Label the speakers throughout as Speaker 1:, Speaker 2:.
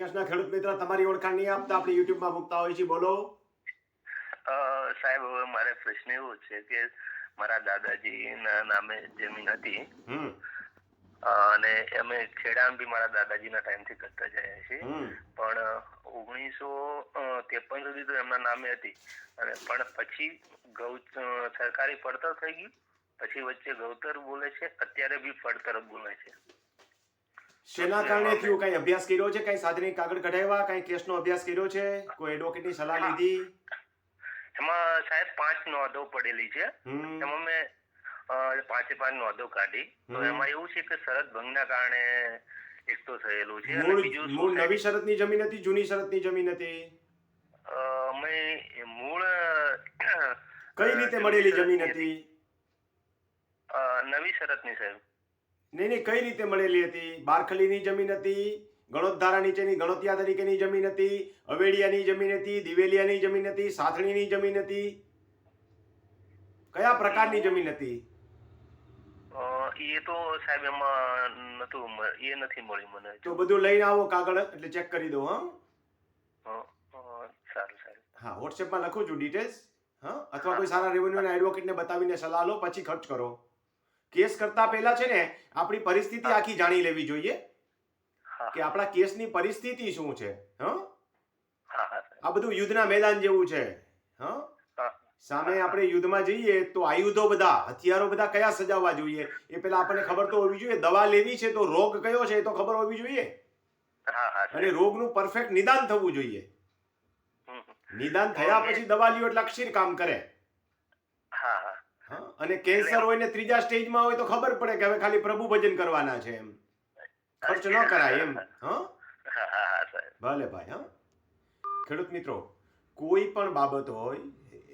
Speaker 1: કૃષ્ણ ખેડૂત મિત્ર તમારી ઓળખાણ નહીં આપતા આપણે યુટ્યુબમાં મૂકતા હોય છે બોલો.
Speaker 2: સાહેબ હવે મારે પ્રશ્ન એવો છે કે મારા દાદાજીના નામે જમીન હતી. અને અમે ખેડાણ બી મારા દાદાજીના ટાઈમથી કરતા જાય છે પણ ઓગણીસો ત્રેપન સુધી તો એમના નામે હતી. અને પણ પછી ગૌ સરકારી પડતર થઈ ગયું. પછી વચ્ચે ગૌતર બોલે છે અત્યારે બી પડતર બોલે છે.
Speaker 1: શેના કારણે થયું? કઈ અભ્યાસ કર્યો છે? કઈ સાધનિક કાગળ કઢાવ્યા? કઈ કેસનો અભ્યાસ કર્યો છે? કોઈ એડવોકેટની સલાહ લીધી?
Speaker 2: એમાં સાહેબ પાંચ નોંધો પડેલી છે. એમાં મેં પાંચે પાંચ નોંધો કાઢી. તો એમાં એવું છે કે શરત ભંગના કારણે એક તો થયેલું છે અને બીજું
Speaker 1: મૂળ નવી શરતની જમીન હતી? જૂની શરતની જમીન હતી?
Speaker 2: અમે મૂળ
Speaker 1: કઈ રીતે મળેલી જમીન હતી?
Speaker 2: નવી નવી શરતની સાહેબ.
Speaker 1: નહીં નહીં કઈ રીતે મળેલી હતી? બારખલીની જમીન હતી ગણોદધારા નીચેની ગણોતિયા તરીકેની જમીન હતી અવેડિયાની જમીન હતી દિવેલિયાની જમીન હતી સાથણીની જમીન હતી. કયા પ્રકારની જમીન હતી?
Speaker 2: એ તો સાહેબ એમાં નતું એ નથી મળી મને
Speaker 1: તો બધું લઈને આવો કાગળ એટલે ચેક કરી દો હા.
Speaker 2: સારું સારું.
Speaker 1: હા વોટ્સએપમાં લખું છું ડિટેલ્સ હા અથવા કોઈ સારા રેવન્યુના એડવોકેટને બતાવીને સલાહ લો પછી ખર્ચ કરો. કેસ કરતા પહેલા છે ને આપણી પરિસ્થિતિ આખી જાણી લેવી જોઈએ કે આપણા કેસની પરિસ્થિતિ શું છે હા? આ બધું યુદ્ધના મેદાન જેવું છે હા? સામે આપણે યુદ્ધમાં જઈએ તો આયુધો બધા હથિયારો બધા કયા સજાવવા જોઈએ? એ પેલા આપણને ખબર તો હોવી જોઈએ. દવા લેવી છે તો રોગ કયો છે એ તો ખબર હોવી જોઈએ. અને રોગનું પરફેક્ટ નિદાન થવું જોઈએ. નિદાન થયા પછી દવા લ્યો એટલે અક્ષીર કામ કરે. અને કેન્સર હોય ને ત્રીજા સ્ટેજમાં હોય તો ખબર પડે કે હવે ખાલી પ્રભુ ભજન કરવાના છે એમ. ખર્ચ ન કરાય એમ હા? ભલે ભાઈ હા? ખેડૂત મિત્રો કોઈ પણ બાબત હોય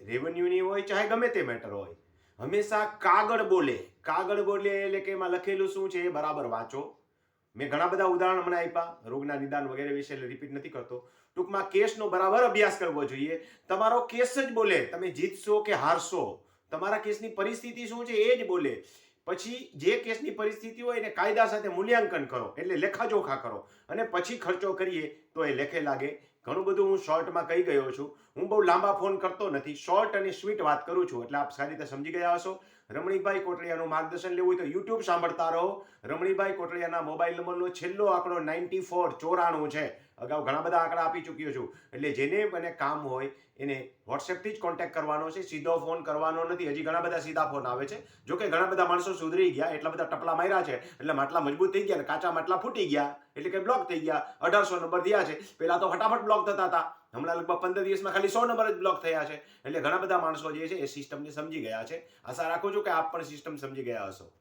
Speaker 1: રેવન્યુની હોય ચાહે ગમે તે મેટર હોય હંમેશા કાગળ બોલે. કાગળ બોલે એટલે કે એમાં લખેલું શું છે એ બરાબર વાંચો. મેં ઘણા બધા ઉદાહરણ મને આપ્યા રોગના નિદાન વગેરે વિશે એટલે રિપીટ નથી કરતો. ટૂંકમાં કેસનો બરાબર અભ્યાસ કરવો જોઈએ. તમારો કેસ જ બોલે તમે જીતશો કે હારશો? તમારા કેસની પરિસ્થિતિ શું છે એ જ બોલે. પછી જે કેસની પરિસ્થિતિ હોય એને કાયદા સાથે મૂલ્યાંકન કરો, એટલે લેખાજોખા કરો. અને પછી ખર્ચો કરીએ તો એ લેખે લાગે. ઘણું બધું હું શોર્ટમાં કહી ગયો છું. હું બહુ લાંબા ફોન કરતો નથી. શોર્ટ અને સ્વીટ વાત કરું છું. એટલે આપ સારી રીતે સમજી ગયા હશો. રમણીભાઈ કોટડિયાનું માર્ગદર્શન લેવું હોય તો યુટ્યુબ સાંભળતા રહો. રમણીભાઈ કોટડિયાના મોબાઈલ નંબરનો છેલ્લો આંકડો નાઇન્ટી ફોર ચોરાણું છે. અગાઉ ઘણા બધા આંકડા આપી ચૂક્યો છું. એટલે જેને મને કામ હોય એને વોટ્સએપથી જ કોન્ટેક્ટ કરવાનો છે. સીધો ફોન કરવાનો નથી. હજી ઘણા બધા સીધા ફોન આવે છે. જો કે ઘણા બધા માણસો સુધરી ગયા. એટલા બધા ટપલા માર્યા છે. એટલે માટલા મજબૂત થઈ ગયા ને કાચા માટલા ફૂટી ગયા. એટલે કે બ્લોક થઈ ગયા. અઢારસો નંબર થયા છે. પહેલા તો ફટાફટ બ્લોક થતા હતા. હમણાં લગભગ પંદર દિવસમાં ખાલી સો નંબર જ બ્લોક થયા છે. એટલે ઘણા બધા માણસો જે છે એ સિસ્ટમને સમજી ગયા છે. આશા રાખું છું કે આપ પણ સિસ્ટમ સમજી ગયા હશો.